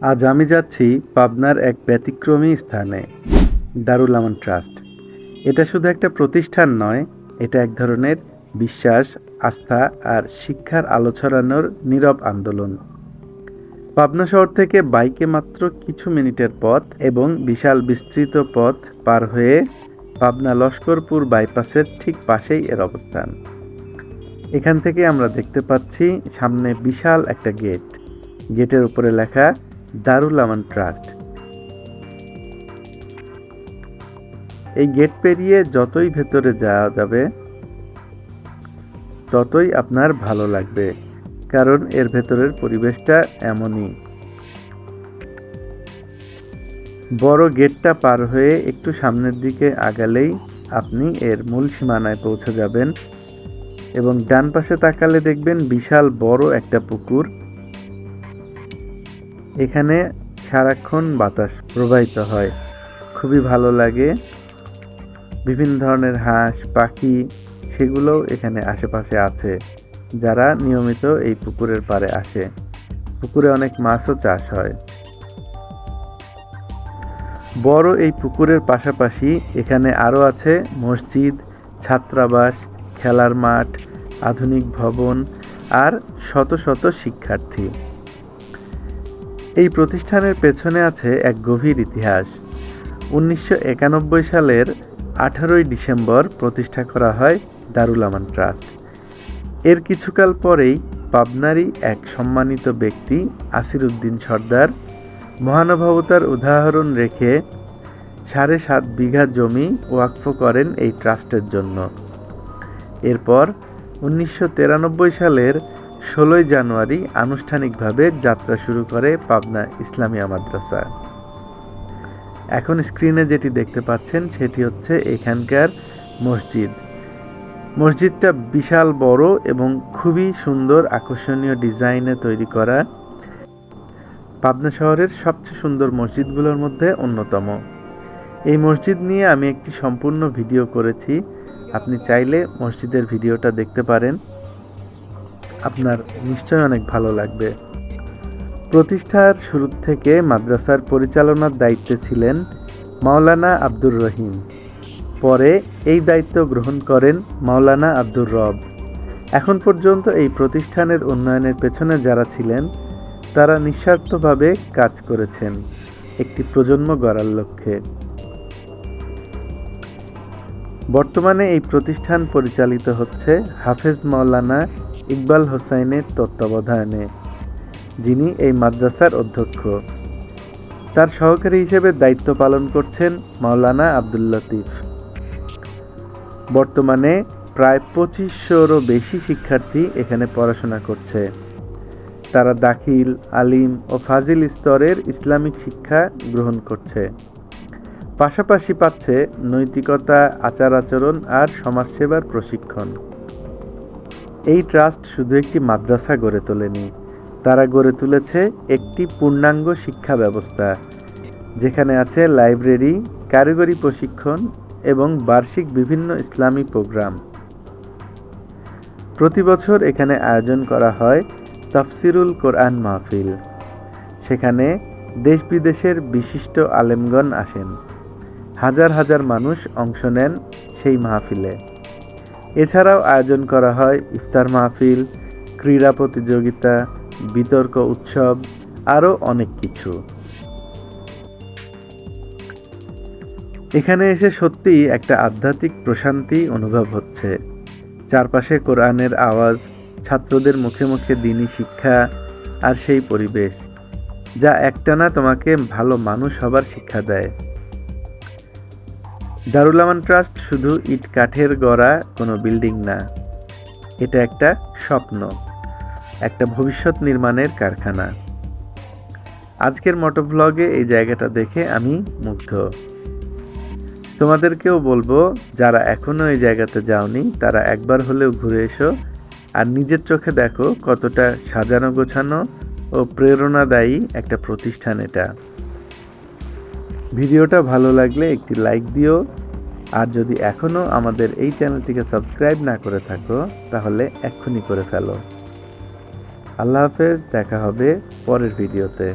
আজ আমি যাচ্ছি পাবনার এক ব্যতিক্রমী স্থানে দারুল আমান ট্রাস্ট। এটা শুধু একটা প্রতিষ্ঠান নয়, এটা এক ধরনের বিশ্বাস, আস্থা আর শিক্ষার আলো ছড়ানোর নীরব আন্দোলন। পাবনা শহর থেকে বাইকে মাত্র কিছু মিনিটের পথ এবং বিশাল বিস্তৃত পথ পার হয়ে পাবনা লস্করপুর বাইপাসের ঠিক পাশেই এর অবস্থান। এখান থেকে আমরা দেখতে পাচ্ছি সামনে বিশাল একটা গেট। গেটের উপরে লেখা দারুল আমান ট্রাস্ট। এই গেট পেরিয়ে যতই ভেতরে যাওয়া যাবে, ততই আপনার ভালো লাগবে, কারণ এর ভেতরের পরিবেশটা এমনই। বড় গেটটা পার হয়ে একটু সামনের দিকে আগালেই আপনি এর মূল সীমানায় পৌঁছে যাবেন এবং ডান পাশে তাকালে দেখবেন বিশাল বড় একটা পুকুর। এখানে সারাক্ষণ বাতাস প্রবাহিত হয়। খুবই ভালো লাগে। বিভিন্ন ধরনের হাঁস, পাখি, সেগুলোও এখানে আশেপাশে আছে, যারা নিয়মিত এই পুকুরের পাড়ে আসে। পুকুরে অনেক মাছও চাষ হয়। বড় এই পুকুরের পাশাপাশি এখানে আরও আছে মসজিদ, ছাত্রাবাস, খেলার মাঠ, আধুনিক ভবন আর শত শত শিক্ষার্থী। এই প্রতিষ্ঠানের পেছনে আছে এক গভীর ইতিহাস। উনিশশো একানব্বই সালের আঠারোই ডিসেম্বর প্রতিষ্ঠা করা হয় দারুল আমান ট্রাস্ট। এর কিছুকাল পরেই পাবনারই এক সম্মানিত ব্যক্তি আসির উদ্দিন সর্দার মহানুভবতার উদাহরণ রেখে সাড়ে সাত বিঘা জমি ওয়াকফ করেন এই ট্রাস্টের জন্য। এরপর উনিশশো তিরানব্বই সালের ষোলোই জানুয়ারি আনুষ্ঠানিকভাবে যাত্রা শুরু করে পাবনা ইসলামিয়া মাদ্রাসা। এখন স্ক্রিনে যেটি দেখতে পাচ্ছেন, সেটি হচ্ছে এখানকার মসজিদ। মসজিদটা বিশাল বড় এবং খুবই সুন্দর আকর্ষণীয় ডিজাইনে তৈরি করা। পাবনা শহরের সবচেয়ে সুন্দর মসজিদগুলোর মধ্যে অন্যতম। এই মসজিদ নিয়ে আমি একটি সম্পূর্ণ ভিডিও করেছি। আপনি চাইলে মসজিদের ভিডিওটা দেখতে পারেন। আপনার নিশ্চয় অনেক ভালো লাগবে। প্রতিষ্ঠার শুরু থেকে মাদ্রাসার পরিচালনার দায়িত্বে ছিলেন মাওলানা আব্দুর রহিম। পরে এই দায়িত্ব গ্রহণ করেন মাওলানা আব্দুর রব। এখন পর্যন্ত এই প্রতিষ্ঠানের উন্নয়নের পেছনে যারা ছিলেন, তারা নিঃস্বার্থভাবে কাজ করেছেন। একটি প্রজন্ম গড়ার লক্ষ্যে। বর্তমানে এই প্রতিষ্ঠান পরিচালিত হচ্ছে হাফেজ মাওলানা ইকবাল হোসাইনের তত্ত্বাবধানে, যিনি এই মাদ্রাসার অধ্যক্ষ। তার সহকারী হিসেবে দায়িত্ব পালন করছেন মাওলানা আব্দুল লতিফ। বর্তমানে প্রায় পঁচিশশোরও বেশি শিক্ষার্থী এখানে পড়াশোনা করছে। তারা দাখিল, আলিম ও ফাজিল স্তরের ইসলামিক শিক্ষা গ্রহণ করছে। পাশাপাশি পাচ্ছে নৈতিকতা আচার আচরণ আর সমাজসেবার প্রশিক্ষণ। এই ট্রাস্ট শুধু একটি মাদ্রাসা গড়ে তোলেনি, তারা গড়ে তুলেছে একটি পূর্ণাঙ্গ শিক্ষা ব্যবস্থা, যেখানে আছে লাইব্রেরি, কারিগরি প্রশিক্ষণ এবং বার্ষিক বিভিন্ন ইসলামী প্রোগ্রাম। প্রতি বছর এখানে আয়োজন করা হয় তফসিরুল কোরআন মাহফিল, সেখানে দেশ বিদেশের বিশিষ্ট আলেমগণ আসেন। হাজার হাজার মানুষ অংশ নেন সেই মাহফিলে। এছাড়াও আয়োজন করা হয় ইফতার মাহফিল, ক্রীড়া প্রতিযোগিতা, বিতর্ক উৎসব, আরও অনেক কিছু। এখানে এসে সত্যিই একটা আধ্যাত্মিক প্রশান্তি অনুভব হচ্ছে। চারপাশে কোরআনের আওয়াজ, ছাত্রদের মুখে মুখে দিনই শিক্ষা আর সেই পরিবেশ, যা একটানা তোমাকে ভালো মানুষ হবার শিক্ষা দেয়। দারুল আমান ট্রাস্ট শুধু ইট কাঠের গড়া কোনো বিল্ডিং না, এটা একটা স্বপ্ন, একটা ভবিষ্যৎ নির্মাণের কারখানা। আজকের মোটো ব্লগে এই জায়গাটা দেখে আমি মুগ্ধ। তোমাদেরকেও বলব, যারা এখনও এই জায়গাতে যাওনি, তারা একবার হলেও ঘুরে এসো আর নিজের চোখে দেখো কতটা সাজানো গোছানো ও প্রেরণাদায়ী একটা প্রতিষ্ঠান এটা। ভিডিওটা ভালো লাগলে একটি লাইক দিও। আর যদি এখনও আমাদের এই চ্যানেলটিকে সাবস্ক্রাইব না করে থাকো, তাহলে এক্ষুনি করে ফেলো। আল্লাহ হাফেজ, দেখা হবে পরের ভিডিওতে।